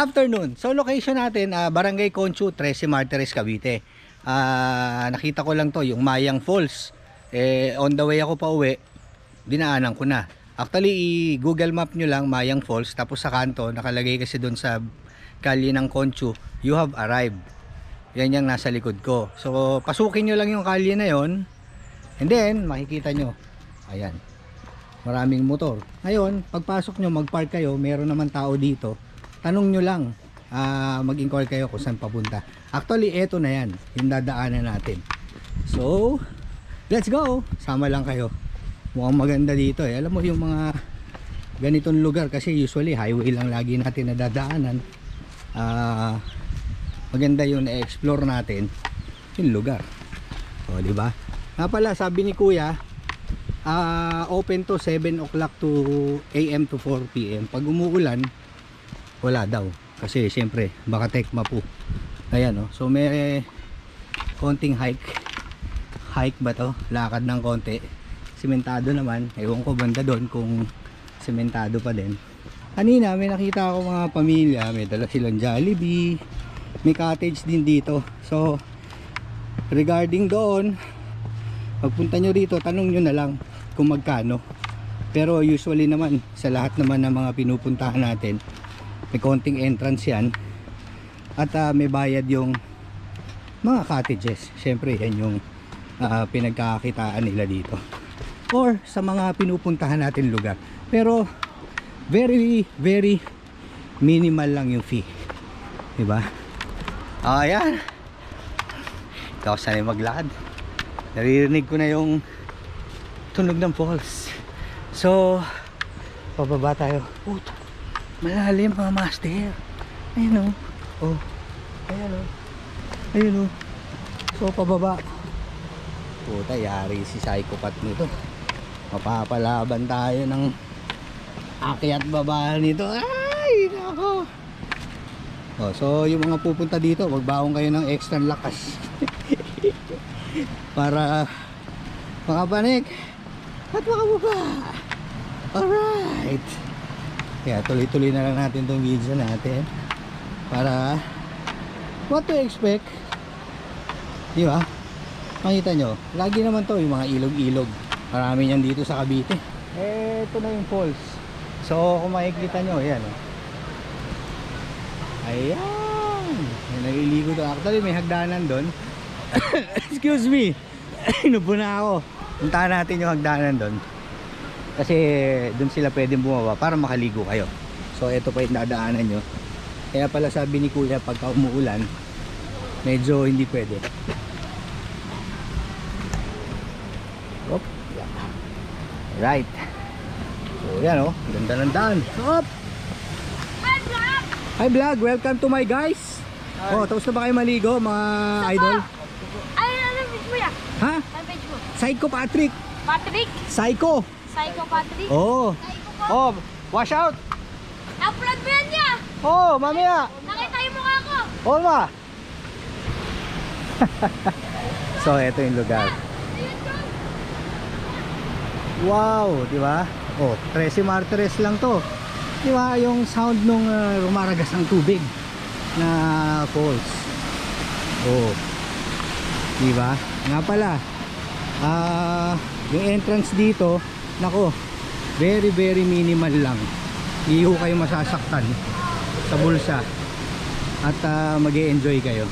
Afternoon. So location natin, ah, Barangay Conchu, 13 Martires, Cavite. Ah, nakita ko lang to, yung Mayang Falls. Eh, on the way ako pa uwi, dinaanan ko na. Actually, i-google map nyo lang Mayang Falls, tapos sa kanto, nakalagay kasi doon sa kalye ng Conchu, you have arrived. Yan yung nasa likod ko. So, pasukin nyo lang yung kalye na yon and then, makikita nyo, ayan, maraming motor. Ngayon, pagpasok nyo, mag-park kayo, meron naman tao dito. Tanong nyo lang, ah, mag-inquire kayo kung saan papunta. Actually, eto na yan, yung dadaanan natin. So, let's go! Sama lang kayo. Mukhang maganda dito eh. Alam mo yung mga ganitong lugar kasi usually highway lang lagi natin nadadaanan. Ah, maganda yung na-explore natin yung lugar. O, di ba? Nga pala, sabi ni Kuya, ah open to 7 o'clock to AM to 4 PM. Pag umuulan, wala daw. Kasi siyempre, baka tekma po. Ayan oh. So may konting hike. Hike ba to? Lakad ng konti. Simentado naman. Ewan ko banda doon kung simentado pa din. Kanina may nakita ako mga pamilya. May dala silang Jollibee. May cottage din dito. So regarding doon, pagpunta nyo rito, tanong nyo na lang kung magkano. Pero usually naman, sa lahat naman ng mga pinupuntahan natin, may konting entrance yan. At ah, may bayad yung mga cottages. Siyempre, yan yung ah, pinagkakakitaan nila dito. Or sa mga pinupuntahan natin lugar. Pero, very, very minimal lang yung fee. Diba? Ayan. Ikaw sanay maglakad. Naririnig ko na yung tunog ng falls. So, pababa tayo. Puto, malalim mga master. Ayun o. Oh. Ayun o. Ayun o. So, pababa. Puta, yari si psychopath nito. Mapapalaban tayo ng akyat baba nito. Ay, nako. Oh, so yung mga pupunta dito, magbaon kayo ng extra lakas. Para makapanik at makababa. Alright. Kaya tuloy-tuloy na lang natin itong video natin. Para what to expect. Di ba? Makita nyo, lagi naman to yung mga ilog-ilog. Marami yan dito sa Cavite. Eh, ito na yung falls. So, kung makikita nyo, ayan. Oh. Ayan. May naliligo doon. Actually, may hagdanan doon. Excuse me. Inubo na ako. Puntahan natin yung hagdanan doon. Kasi doon sila pwedeng bumaba para makaligo kayo. So, ito pa yung dadaanan nyo. Kaya pala sabi ni Kuya, pagka umuulan, medyo hindi pwede. Op. Yeah. Right. So, yan oh. Ganda ng daan. Op. Hi vlog, welcome to my guys. Oh, tapos na ba kayo maligo mga idol? Ay, ano page mo yan? Ha? Ano page mo? Psycho Patrick. Patrick? Psycho. Psycho Patrick? Oh. Psycho po? Oh, wash out. Upload mo yan niya! Oh, mamaya. Nakita yung mukha ko! Oh, ma. so, ito yung lugar. Ko! Wow, di ba? Oh, 13 martires lang to. Di ba yung sound nung uh, rumaragas ng tubig na falls. Oh. Di ba? Nga pala. Ah, yung entrance dito, nako, very very minimal lang. Iho kayo masasaktan sa bulsa at uh, mag-enjoy kayo.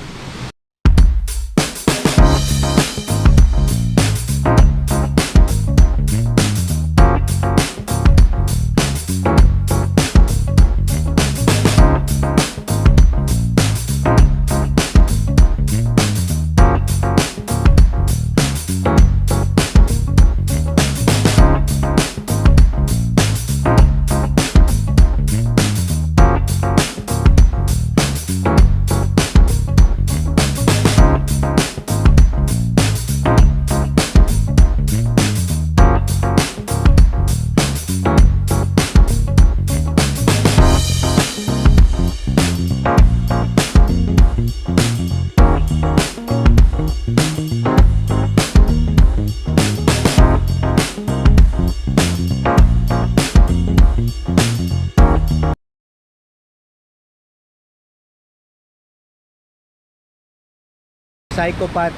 Psychopath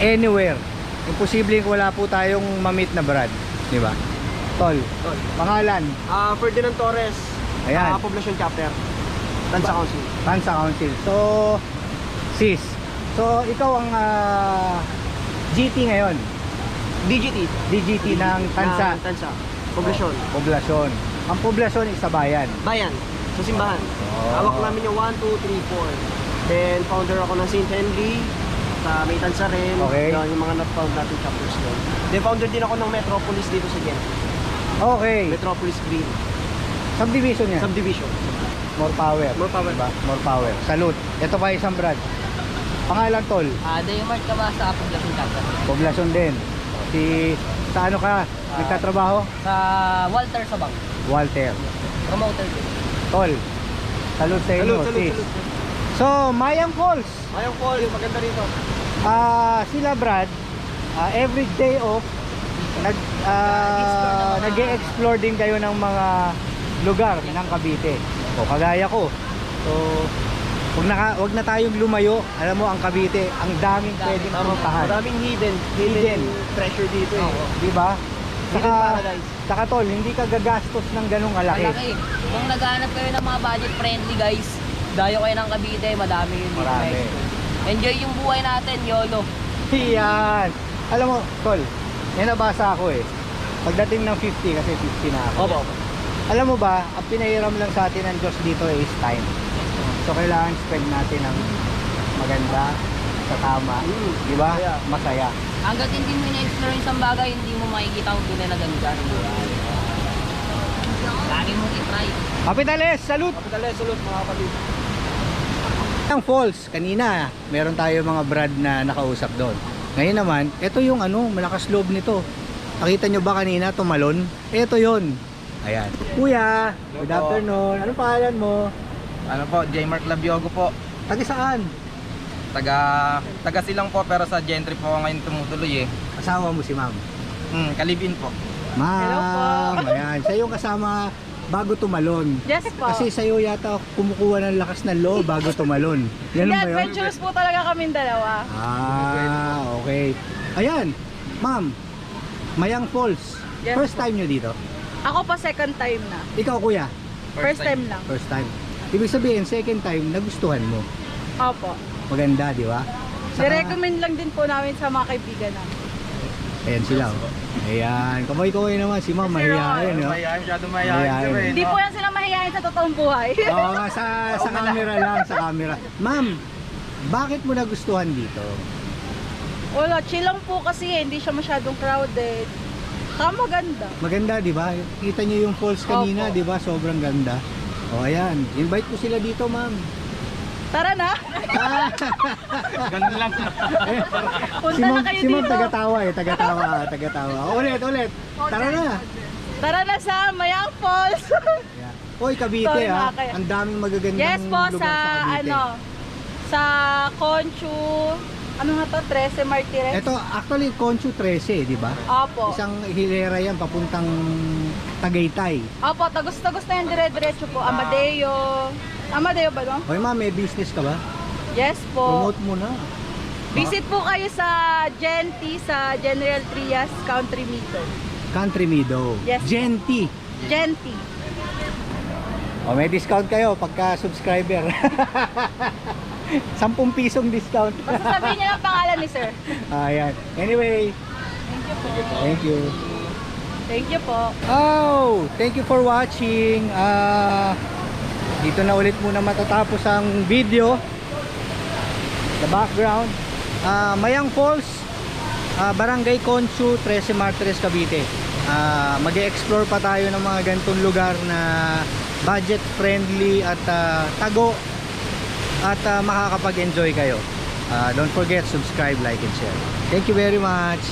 anywhere. Imposibleng wala po tayong mamit na Brad, di ba? Tol, Tol. pangalan, Ah, Ferdinand Torres. Ayan. ah, Poblacion Chapter. Tansa Council. Tansa Council. So, sis, so ikaw ang ah, GT ngayon, DGT. DGT ng Tansa, Ng Tansa. Poblacion. Poblasyon. Ang poblasyon is sa bayan. Bayan. Sa simbahan. Oh. Hawak namin yung 1, 2, 3, 4. Then, founder ako ng St. Henry. Sa may Tansa rin. Okay. Yan, yung mga na-found natin chapters doon. Then, founder din ako ng Metropolis dito sa Gen. Okay, Metropolis Green. subdivision yan. Subdivision. More power. More power. Diba? More power. Salute. Ito pa isang Brad. Pangalan tol, Ah, Daymart ka ba sa Poblacion Chapter? poblasyon din. Si, sa ano ka, nagtatrabaho? Sa Walter Sabang. Walter. Promoter din. Tol, salute sa inyo, Salute, salute, salute. So, Mayang Falls. Ayong call, maganda rito. Ah, sila Brad, ah, every day off nag ah, nag-explore din kayo ng mga lugar ng Cavite. O kagaya ko. So, wag na wag na tayong lumayo. Alam mo ang Cavite, ang daming pwedeng puntahan. Maraming hidden, Hidden. hidden, treasure dito eh. Oo. Di ba? Hidden Saka, paradise. saka tol, hindi ka gagastos ng ganung kalaki. Malaki. Kung naghahanap kayo ng mga budget friendly guys, dayo kayo ng Cavite, madami yun dito. Marami. guys. Enjoy yung buhay natin, YOLO. Yan. Alam mo, tol, may nabasa ako eh. Pagdating ng 50, kasi 50 na ako. Opo. Alam mo ba, ang pinahiram lang sa atin ng Diyos dito is time. So kailangan spend natin ng maganda, sa tama, di ba? Masaya. Masaya. Hanggat hindi mo ina-explore isang bagay, hindi mo makikita kung tunay na ganda ng buhay. Lagi mong i-try. Kapitales, salute! Kapitale, salute mga kapatid. Ang falls, kanina, meron tayo mga brad na nakausap doon. Ngayon naman, ito yung ano, malakas loob nito. Nakita nyo ba kanina, tumalon? Ito yon. Ayan. Kuya, good Hello po. afternoon. Anong pangalan mo? Ano po, J. Mark Labiogo po. Taga saan? Taga taga silang po pero sa Gentry po ako ngayon tumutuloy eh. Asawa mo si ma'am. Hmm, kalibin po. Ma'am, ayan. Siya yung kasama bago tumalon. Yes po. Kasi sa'yo yata kumukuha ng lakas ng loob bago tumalon. Yan Hindi, ba yun? adventurous po talaga kaming dalawa. Ah, okay. Ayan, ma'am, Mayang Falls. Yes First po. time nyo dito? Ako pa second time na. Ikaw kuya, First, time. lang. first time. Ibig sabihin, second time, nagustuhan mo. Opo. Maganda, di ba? Saka- I-recommend lang din po namin sa mga kaibigan namin. Ayan sila. Oh. Ayan, kamay-kamay naman si ma'am, Kasi mahihayin. No? Mayayain, masyado eh, Hindi po yan sila mahihayin sa totoong buhay. Oo nga, sa, sa camera lang, sa camera. Ma'am, bakit mo nagustuhan dito? Wala, chill lang po kasi eh. Hindi siya masyadong crowded. Saka maganda. Maganda, di ba? Kita niyo yung falls kanina, Opo. di ba? Sobrang ganda. O, ayan. Invite ko sila dito, ma'am. Tara na. Ganun lang. Punta si na ma'am, kayo si ma'am dito. tagatawa eh, tagatawa, tagatawa. O, ulit, ulit. Tara na. Tara na sa Mayang Falls. Ayan. Oy, Cavite Sorry, ah. mga kaya- Ang daming magagandang yes po lugar sa, sa Cavite. ano, sa Conchu, ano nga to, 13 Martires. Ito, actually, Conchu 13, di ba? Opo. Isang hilera yan, papuntang Tagaytay. Opo, tagos-tagos na yan dire-diretso po. Amadeo. Amadeo ba no? Oy, ma'am, may business ka ba? Yes po. Promote mo na. Visit po kayo sa Genti sa General Trias Country Meadow. Country Meadow. Yes. Genti. Genti. O, may discount kayo pagka subscriber. 10 pisong discount. Basta sabihin niyo lang pangalan ni sir. Ayan. Anyway, Thank you po. thank you. Thank you po. Oh, thank you for watching. Ah, dito na ulit muna matatapos ang video. The background. Ah, Mayang Falls, ah, Barangay Conchu, 13 Martires, Cavite. Ah, mag-explore pa tayo ng mga ganitong lugar na budget friendly at ah, tago at ah, makakapag-enjoy kayo. Ah, don't forget subscribe, like and share. Thank you very much.